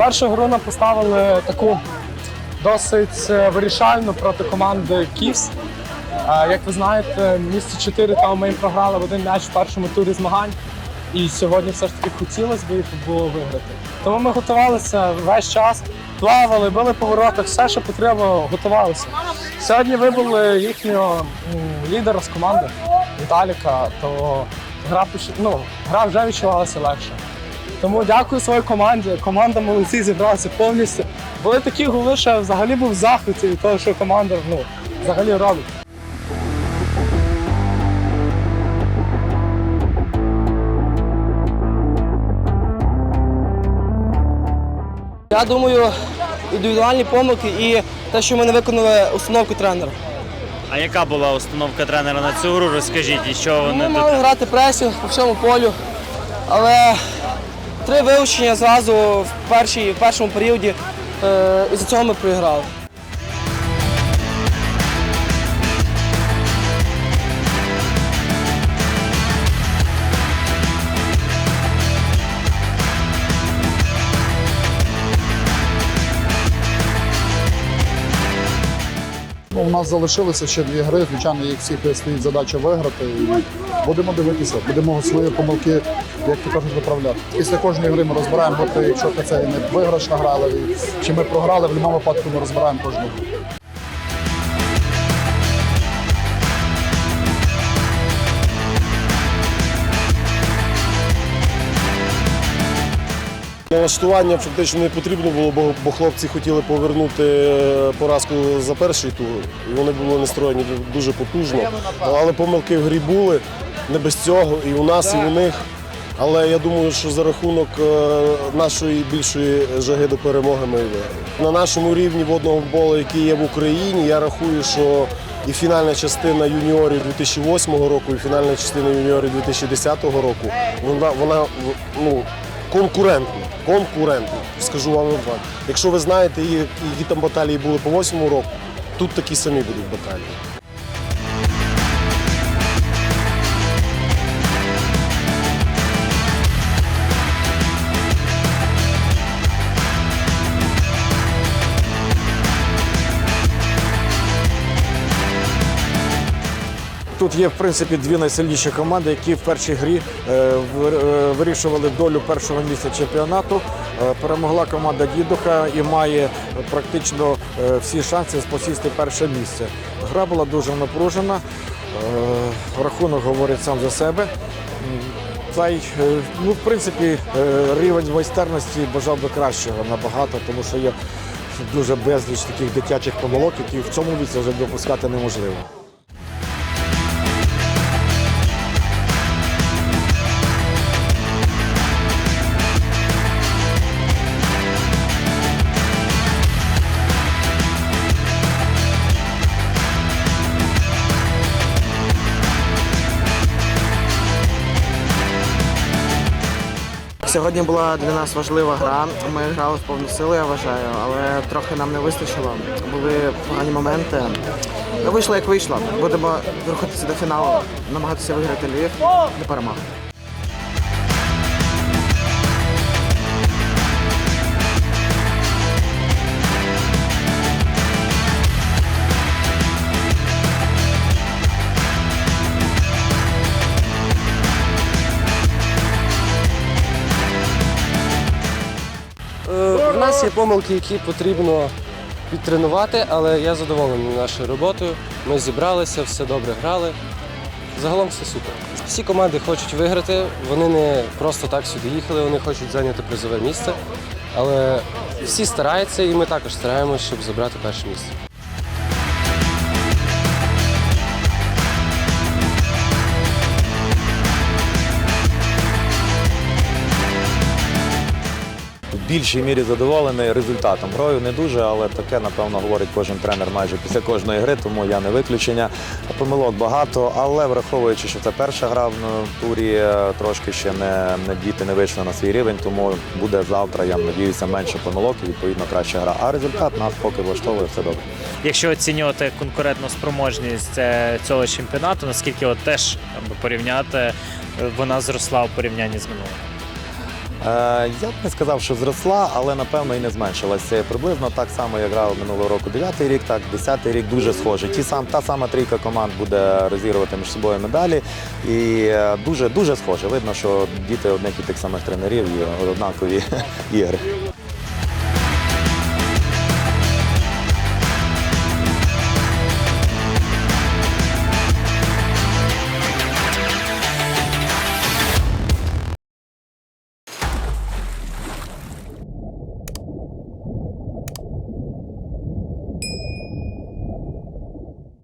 Першу гру нам поставили таку досить е, вирішальну проти команди Ківс. Е, Як ви знаєте, місце 4 там ми їм програли в один м'яч в першому турі змагань. І сьогодні все ж таки хотілося б їх було виграти. Тому ми готувалися весь час, плавали, били по воротах, все, що потрібно, готувалися. Сьогодні вибули їхнього лідера з команди Віталіка, то гра, ну, гра вже відчувалася легше. Тому дякую своїй команді. Команда молодці зібралася повністю. Були такі голи, що я взагалі був в захваті від того, що команда ну, взагалі робить. Я думаю, індивідуальні помилки і те, що ми не виконали установку тренера. А яка була установка тренера на цю гру? Розкажіть, і що вони Ми тут мали грати пресінг по всьому полю, але три вилучення зразу в, першій, в першому періоді, е, і за цього ми проіграли. У нас залишилося ще дві гри. Звичайно, їх всіх стоїть задача виграти. І будемо дивитися, будемо свої помилки, як то кажуть, виправляти. Після кожної гри ми розбираємо, якщо це не виграшна гра, чи ми програли, в будь-якому випадку ми розбираємо кожну гру. Налаштування фактично не потрібно було, бо, хлопці хотіли повернути е, поразку за перший тур. І вони були настроєні дуже потужно. Але помилки в грі були не без цього, і у нас, і у них. Але я думаю, що за рахунок е, нашої більшої жаги до перемоги ми виграли. На нашому рівні водного болу, який є в Україні, я рахую, що і фінальна частина юніорів 2008 року, і фінальна частина юніорів 2010 року, вона, вона ну, конкурентна. Конкурентна. Скажу вам так. Якщо ви знаєте, які там баталії були по восьмому року, тут такі самі будуть баталії. Тут є в принципі дві найсильніші команди, які в першій грі е, е, вирішували долю першого місця чемпіонату. Е, Перемогла команда Дідуха і має практично всі шанси посісти перше місце. Гра була дуже напружена. Рахунок говорить сам за себе. Та ну, в принципі, рівень майстерності бажав би кращого набагато, тому що є дуже безліч таких дитячих помилок, які в цьому віці вже допускати неможливо. Сьогодні була для нас важлива гра. Ми грали в повну силу, я вважаю, але трохи нам не вистачило. Були погані моменти. Ну, вийшло як вийшло. Будемо рухатися до фіналу, намагатися виграти Львів до перемоги. Нас є помилки, які потрібно підтренувати, але я задоволений нашою роботою. Ми зібралися, все добре грали. Загалом все супер. Всі команди хочуть виграти, вони не просто так сюди їхали, вони хочуть зайняти призове місце. Але всі стараються, і ми також стараємося, щоб забрати перше місце. Більшій мірі задоволений результатом. Грою не дуже, але таке, напевно, говорить кожен тренер майже після кожної гри, тому я не виключення. Помилок багато, але враховуючи, що це перша гра в турі, е, трошки ще не, не діти не вийшли на свій рівень, тому буде завтра, я надіюся, менше помилок і відповідно краща гра. А результат нас поки влаштовує все добре. якщо оцінювати конкурентну спроможність е, цього чемпіонату, наскільки от теж порівняти, е, вона зросла у порівнянні з минулим? Я б не сказав, що зросла, але напевно і не зменшилася. Приблизно так само, як грав минулого року 9-й рік, так 10-й рік дуже схоже. Ті сам, та сама трійка команд буде розігрувати між собою медалі. І е, дуже дуже схоже. Видно, що діти одних і тих самих тренерів і однакові ігри.